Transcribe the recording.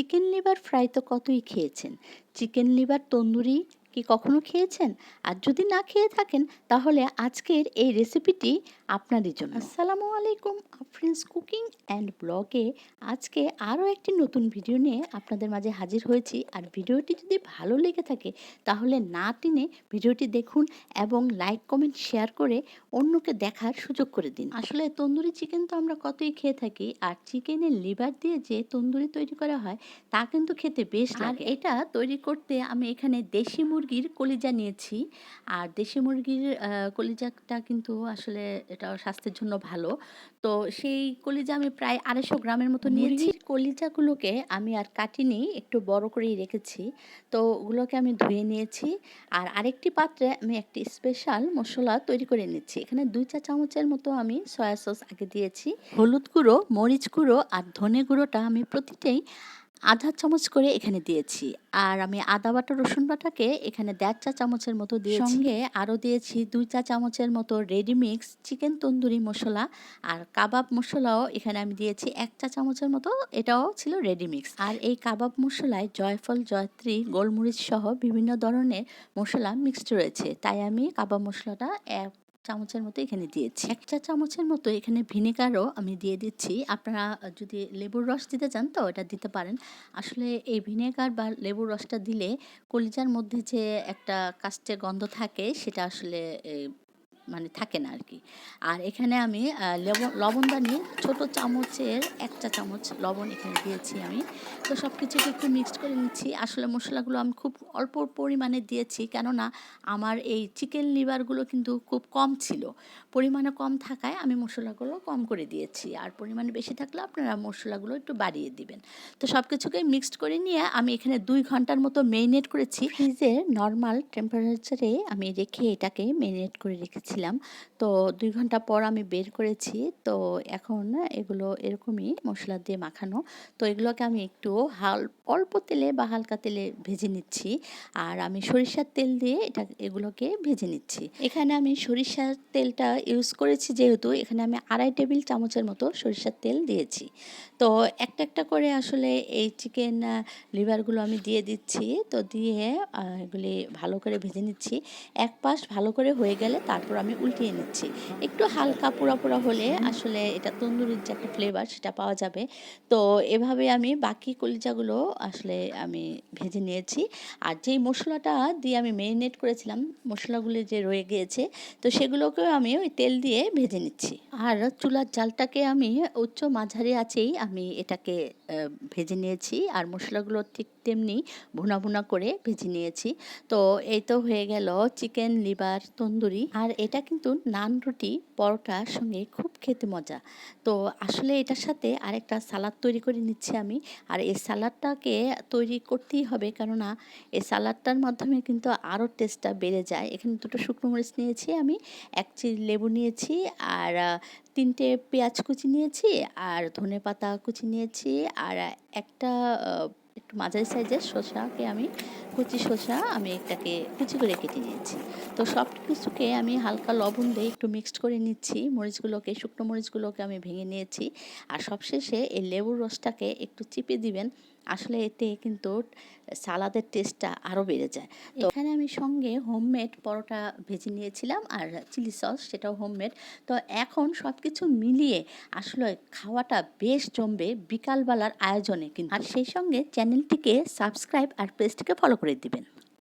Chicken liver fry তো কতই খেয়েছেন? চিকেন লিভার তন্দুরি কি কখনো খেয়েছেন? আর যদি না খেয়ে থাকেন তাহলে আজকের এই রেসিপিটি আপনাদের জন্য। আসসালামু আলাইকুম আফ্রিন্স কুকিং অ্যান্ড ব্লগে আজকে আরও একটি নতুন ভিডিও নিয়ে আপনাদের মাঝে হাজির হয়েছি। আর ভিডিওটি যদি ভালো লেগে থাকে তাহলে না টেনে ভিডিওটি দেখুন এবং লাইক কমেন্ট শেয়ার করে অন্যকে দেখার সুযোগ করে দিন। আসলে তন্দুরি চিকেন তো আমরা কতই খেয়ে থাকি আর চিকেনের লিভার দিয়ে যে তন্দুরি তৈরি করা হয় তা কিন্তু খেতে বেশ লাগে। এটা তৈরি করতে আমি এখানে দেশি মুরগির কলিজা নিয়েছি। আর দেশি মুরগির কলিজাটা কিন্তু আসলে এটা স্বাস্থ্যের জন্য ভালো। তো সেই কলিজা আমি প্রায় আড়াইশো গ্রামের মতো নিয়েছি। কলিজাগুলোকে আমি আর কাটিনি একটু বড় করেই রেখেছি। তো ওগুলোকে আমি ধুয়ে নিয়েছি। আর আরেকটি পাত্রে আমি একটি স্পেশাল মশলা তৈরি করে নিচ্ছি। এখানে দুই চা চামচের মতো আমি সয়া সস আগে দিয়েছি। হলুদ গুঁড়ো মরিচ গুঁড়ো আর ধনে গুঁড়োটা আমি প্রতিটাই আধা চামচ করে এখানে দিয়েছি। আর আমি আদা বাটা, রসুন বাটাকে এখানে দেড় চা চামচের মতো দিয়েছি। সঙ্গে আরও দিয়েছি দুই চা চামচের মতো ready mix chicken tandoori masala আর কাবাব মশলাও এখানে আমি দিয়েছি এক চা চামচের মতো। এটাও ছিল রেডি মিক্স আর এই কাবাব মশলায় জয়ফল, জয়ত্রী, গোলমরিচ সহ বিভিন্ন ধরনের মশলা মিক্সড রয়েছে। তাই আমি কাবাব মশলাটা এক চামচের মতো এখানে দিয়েছি। এক চা চামচের মতো এখানে ভিনেগারও আমি দিয়ে দিচ্ছি। আপনারা যদি লেবুর রস দিতে চান তো এটা দিতে পারেন। আসলে এই ভিনেগার বা লেবুর রসটা দিলে কলিজার মধ্যে যে একটা কাস্টে গন্ধ থাকে, সেটা আসলে মানে থাকে না আর কি আর এখানে আমি লবণ লবণদানি ছোট চামচের এক চা চামচ লবণ এখানে দিয়েছি আমি। তো সব কিছুকে একটু মিক্সড করে নিচ্ছি। আসলে মশলাগুলো আমি খুব অল্প পরিমাণে দিয়েছি কেননা আমার এই চিকেন লিভারগুলো কিন্তু খুব কম ছিল। পরিমাণে কম থাকায় আমি মশলাগুলো কম করে দিয়েছি। আর পরিমাণে বেশি থাকলে আপনারা মশলাগুলো একটু বাড়িয়ে দিবেন। তো সব কিছুকে মিক্সড করে নিয়ে আমি এখানে দুই ঘণ্টার মতো মেরিনেট করেছি। ফ্রিজে নর্মাল টেম্পারেচারে আমি রেখে এটাকে মেরিনেট করে রেখেছিলাম তো দুই ঘণ্টা পর আমি বের করেছি। তো এখন এগুলো এরকমই মশলা দিয়ে মাখানো। তো এগুলোকে আমি একটু হাল, অল্প তেলে বা হালকা তেলে ভেজে নিচ্ছি। আর আমি সরিষার তেল দিয়ে এটা, এগুলোকে ভেজে নিচ্ছি। এখানে আমি সরিষার তেলটা ইউজ করেছি যেহেতু এখানে আমি আড়াই টেবিল চামচের মতো সরিষার তেল দিয়েছি। তো একটা একটা করে আসলে এই চিকেন লিভারগুলো আমি দিয়ে দিচ্ছি। তো দিয়ে এগুলি ভালো করে ভেজে নিচ্ছি। এক পাশ ভালো করে হয়ে গেলে তারপর আমি উল্টিয়ে নিচ্ছি। একটু হালকা পোড়া পোড়া হলে আসলে এটা তন্দুরির যে একটা ফ্লেভার সেটা পাওয়া যাবে। তো এভাবে আমি বাকি কলিজাগুলো আসলে আমি ভেজে নিয়েছি। আর যেই মশলাটা দিয়ে আমি মেরিনেট করেছিলাম, মশলাগুলো যে রয়ে গিয়েছে, তো সেগুলোকেও আমি ওই তেল দিয়ে ভেজে নিচ্ছি। আর চুলার জালটাকে আমি উচ্চ মাঝারি আছেই আমি এটাকে ভেজে নিয়েছি। আর মশলাগুলো ঠিক তেমনি ভুনা ভুনা করে ভেজে নিয়েছি। তো এই তো হয়ে গেল চিকেন, লিভার, তন্দুরি। আর এটা কিন্তু নান রুটি, পরোটার সঙ্গে খুব খেতে মজা। তো আসলে এটার সাথে আরেকটা সালাদ তৈরি করে নিচ্ছি আমি। আর এই সালাদটাকে তৈরি করতেই হবে কেননা এই সালাদটার মাধ্যমে কিন্তু আরও টেস্টটা বেড়ে যায়। এখানে দুটো শুকনো মরিচ নিয়েছি আমি, এক চিল লেবু নিয়েছি, আর তিনটে পেঁয়াজ কুচি নিয়েছি, আর ধনে পাতা কুচি নিয়েছি, আর একটা একটু মাঝারি সাইজের শসাকে আমি, কুচি শসা আমি এটাকে কুচি করে কেটে নিয়েছি। তো সব কিছুকে আমি হালকা লবণ দিয়ে একটু মিক্সড করে নিচ্ছি। মরিচগুলোকে, শুকনো মরিচগুলোকে আমি ভেঙে নিয়েছি। আর সবশেষে এই লেবুর রসটাকে একটু চিপে দিবেন। আসলে এতে কিন্তু সালাদের টেস্টটা আরও বেড়ে যায়। তো এখানে আমি সঙ্গে হোমমেড পরোটা ভেজে নিয়েছিলাম আর চিলি সস সেটাও হোমমেড তো এখন সব কিছু মিলিয়ে আসলে খাওয়াটা বেশ জমবে বিকালবেলার আয়োজনে কিন্তু। আর সেই সঙ্গে চ্যানেলটিকে সাবস্ক্রাইব আর পেজটিকে ফলো করে দিবেন।